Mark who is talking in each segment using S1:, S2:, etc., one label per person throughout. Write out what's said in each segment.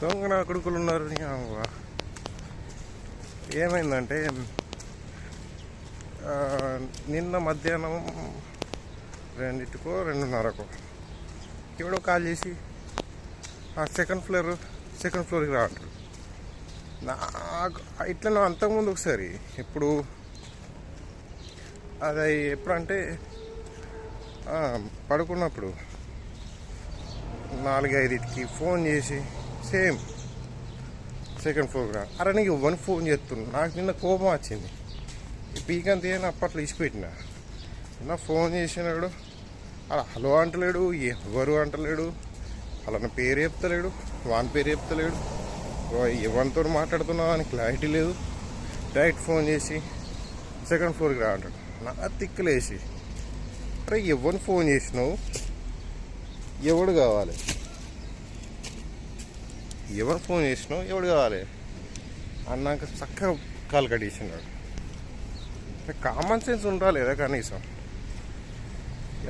S1: దొంగ నా కొడుకులు ఉన్నారు అవ్వ. ఏమైందంటే నిన్న మధ్యాహ్నం రెండింటికో రెండున్నరకు ఎవడో కాల్ చేసి ఆ సెకండ్ ఫ్లోర్ సెకండ్ ఫ్లోర్కి రా నాకు ఇట్లా అంతకుముందు ఒకసారి ఇప్పుడు అది ఎప్పుడంటే పడుకున్నప్పుడు నాలుగైదుకి ఫోన్ చేసి సేమ్ సెకండ్ ఫ్లోర్ రా అరే నీకు వన్ ఫోన్ చేస్తున్నాను నాకు నిన్న కోపం వచ్చింది. పీక్ అంతే అని అప్పట్లో ఇచ్చిపెట్టిన నిన్న ఫోన్ చేసినాడు. అలా హలో అంటలేడు ఎవరు అంటలేడు అలా పేరు చెప్తలేడు వాని పేరు చెప్తలేడు. ఎవరితో మాట్లాడుతున్నావు అని క్లారిటీ లేదు. డైరెక్ట్ ఫోన్ చేసి సెకండ్ ఫ్లోర్కి రా అంటాడు. నా తిక్కలేసి. అరే ఎవరిని ఫోన్ చేసినావు? ఎవడు కావాలి? ఎవరు ఫోన్ చేసినావు ఎవడు కావాలి? అన్నాక చక్కగా కాలు కట్టేసినాడు కామన్ సెన్స్ ఉండాలి కదా కనీసం.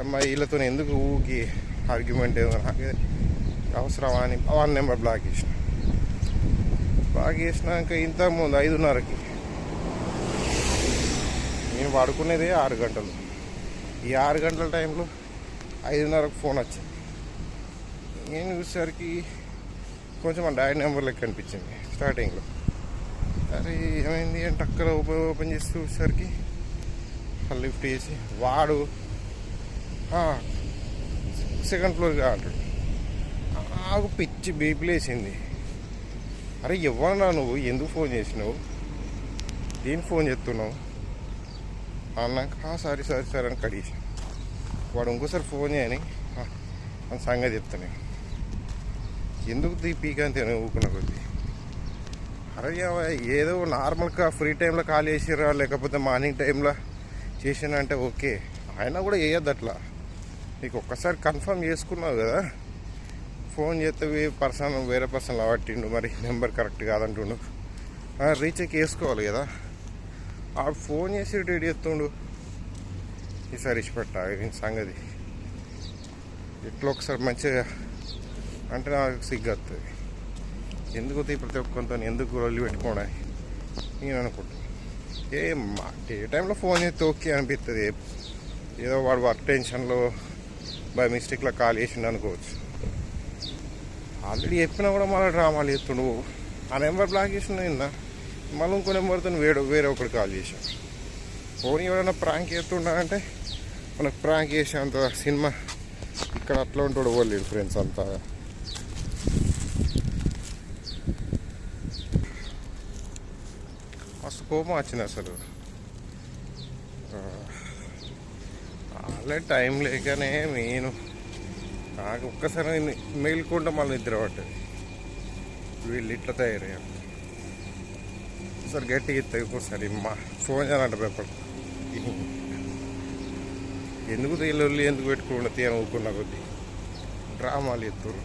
S1: అమ్మ వీళ్ళతో ఎందుకు ఊకి ఆర్గ్యుమెంట్ ఏదో నాకు అవసరమా అని వన్ నెంబర్ బ్లాక్ చేసిన. బ్లాక్ చేసినాక ఇంతకుముందు ఐదున్నరకి నేను పడుకునేది ఆరు గంటలు. ఈ ఆరు గంటల టైంలో ఐదున్నరకు ఫోన్ వచ్చింది. నేను చూసేసరికి కొంచెం మా డాడీ నెంబర్ లెక్క అనిపించింది స్టార్టింగ్లో. అరే ఏమైంది? అంటే అక్కడ ఓపెన్ ఓపెన్ చేసి చూసేసరికి లిఫ్ట్ చేసి వాడు సెకండ్ ఫ్లోర్గా అంటాడు. నాకు పిచ్చి బీపులేసింది అరే ఇవ్వనా నువ్వు? ఎందుకు ఫోన్ చేసినావు? దేని ఫోన్ చేస్తున్నావు? అన్నాక "ఆ, సారీ సారీ సారీ అని కడిగేసి వాడు ఇంకోసారి ఫోన్ చేయని సంగతి చెప్తాను ఎందుకు తీ పీక్ అంతే ఊకున్న కొద్ది. అరే ఏదో నార్మల్గా ఫ్రీ టైంలో కాల్ చేసిరా లేకపోతే మార్నింగ్ టైంలో చేసినంటే ఓకే. అయినా కూడా వేయద్దు అట్లా. నీకు ఒక్కసారి కన్ఫర్మ్ చేసుకున్నావు కదా. ఫోన్ చేస్తే పర్సన్ వేరే పర్సన్ పట్టిండు మరి నెంబర్ కరెక్ట్ కాదంటుండు. రీచెక్ చేసుకోవాలి కదా. ఆ ఫోన్ చేసి డేట్ చేస్తుండు. ఈసారి ఇచ్చిపెట్టా సంగతి. ఇట్లా ఒకసారి మంచిగా అంటే నాకు సిగ్గు ఎందుకు ప్రతి ఒక్కరితో ఎందుకు రొల్లి పెట్టుకోవడం? నేను అనుకుంటాను ఏ మా ఏ టైంలో ఫోన్ చేస్తే ఓకే అనిపిస్తుంది ఏదో వాడు వర్క్ టెన్షన్లో బై మిస్టేక్లో కాల్ చేసిండు అనుకోవచ్చు. ఆల్రెడీ చెప్పినా కూడా మళ్ళీ డ్రామాలు చేస్తుండు ఆ నెంబర్ బ్లాక్ చేసిన నిన్న. మళ్ళీ ఇంకో నెంబర్తో వేరే వేరే ఒకటి కాల్ చేశాం ఫోన్ ఎవరైనా ప్రాంక్ చేస్తుండే మనకు ప్రాంక్ చేసేంత సినిమా ఇక్కడ అట్లా ఉంటాడు వాళ్ళు ఫ్రెండ్స్ అంతా. మస్తు కోపం వచ్చింది అసలు ఆల్రెడీ టైం లేకనే నేను నాకు ఒక్కసారి మేలుకుంటే మళ్ళీ నిద్ర పట్టదు వీళ్ళు ఇట్లా తయారయ్యారు సార్ గట్టిగా ఇస్తాయి ఒక్కోసారి మా ఫోన్ చేయాలంట పేపర్ ఎందుకు తీయలు ఎందుకు పెట్టుకుంటే తీయని ఊరుకున్న కొద్దీ డ్రామాలు ఎత్తురు